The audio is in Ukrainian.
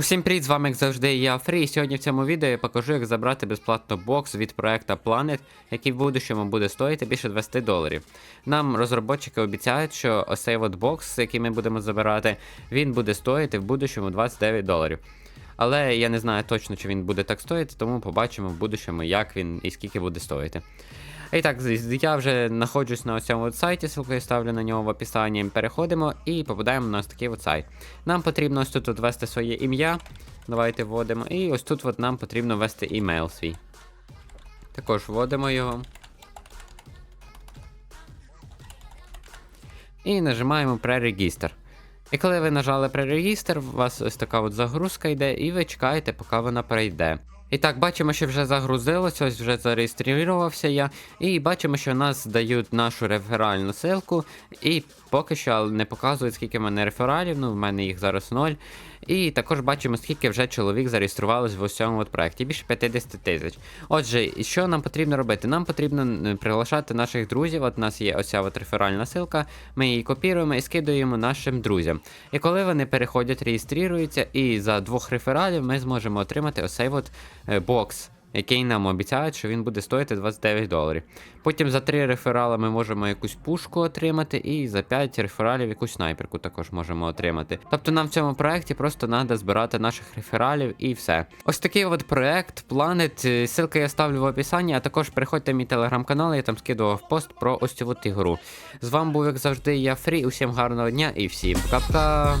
Усім привіт, з вами як завжди я Фрі. І сьогодні в цьому відео я покажу, як забрати безплатно бокс від проекту Planet, який в будущому буде стоїти більше 20 доларів. Нам розробники обіцяють, що ось цей от бокс, який ми будемо забирати, він буде стоїти в будущому 29 доларів. Але я не знаю точно, чи він буде так стоїти, тому побачимо в будущому, як він і скільки буде стоїти. І так, я вже знаходжусь на ось цьому сайті, ссылку я ставлю на нього в описанні. Переходимо і попадаємо на ось такий сайт. Нам потрібно ось тут ввести своє ім'я. Давайте вводимо. І ось тут от нам потрібно ввести імейл свій. Також вводимо його. І нажимаємо пререгістр. І коли ви нажали пререгістр, у вас ось така от загрузка йде, і ви чекаєте, поки вона пройде. І так, бачимо, що вже загрузилось, ось вже зареєструвався я. І бачимо, що нас дають нашу реферальну ссылку, і поки що не показують, скільки в мене рефералів, ну в мене їх зараз ноль. І також бачимо, скільки вже чоловік зареєструвалось в от проєкті, більше 50 тисяч. Отже, що нам потрібно робити? Нам потрібно приглашати наших друзів. От у нас є оця от реферальна ссылка, ми її копіруємо і скидуємо нашим друзям. І коли вони переходять, реєструються, і за двох рефералів ми зможемо отримати ось цей от бокс. Який нам обіцяють, що він буде стоїти 29 доларів. Потім за 3 реферали ми можемо якусь пушку отримати, і за 5 рефералів якусь снайперку також можемо отримати. Тобто нам в цьому проєкті просто треба збирати наших рефералів і все. Ось такий от проект е, Ссылка я ставлю в описанні, а також переходьте в мій телеграм-канал, я там скидував пост про ось цю от ігру. З вами був, як завжди, я Фрі. Усім гарного дня і всім пока-пока!